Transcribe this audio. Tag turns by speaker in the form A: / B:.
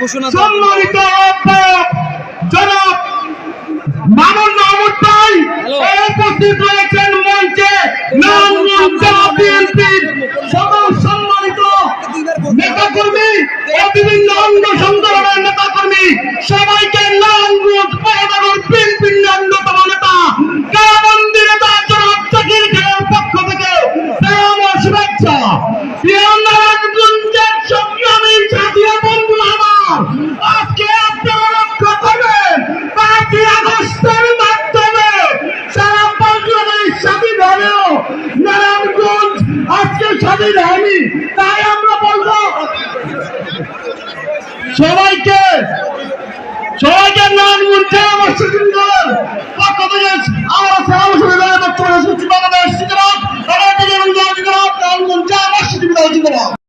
A: ঘোষণা
B: সম্মানিত জনাব মামুন মাহমুদ ভাই উপস্থিত রয়েছেন মঞ্চে নারায়ণগঞ্জ জেলা বিএনপির সকল সম্মানিত নেতাকর্মী ও বিভিন্ন অঙ্গ সংগঠনের নেতাকর্মী সবাইকে নারায়ণগঞ্জ মহানগর বিএনপির অন্যতম নেতা। কারাবন্দী নেতা জনাব পক্ষ থেকে শুভেচ্ছা। হলেও নারায়ণগঞ্জ আজকে স্বাধীন হয়নি, তাই আমরা বলব। সবাইকে সবাইকে নারায়ণগঞ্জ সুযোগ দল পক্ষ থেকে আমরা সালাম সুবিধা বাংলাদেশ নারায়ণগঞ্জ সুযোগ দল জিন্দাবাদ।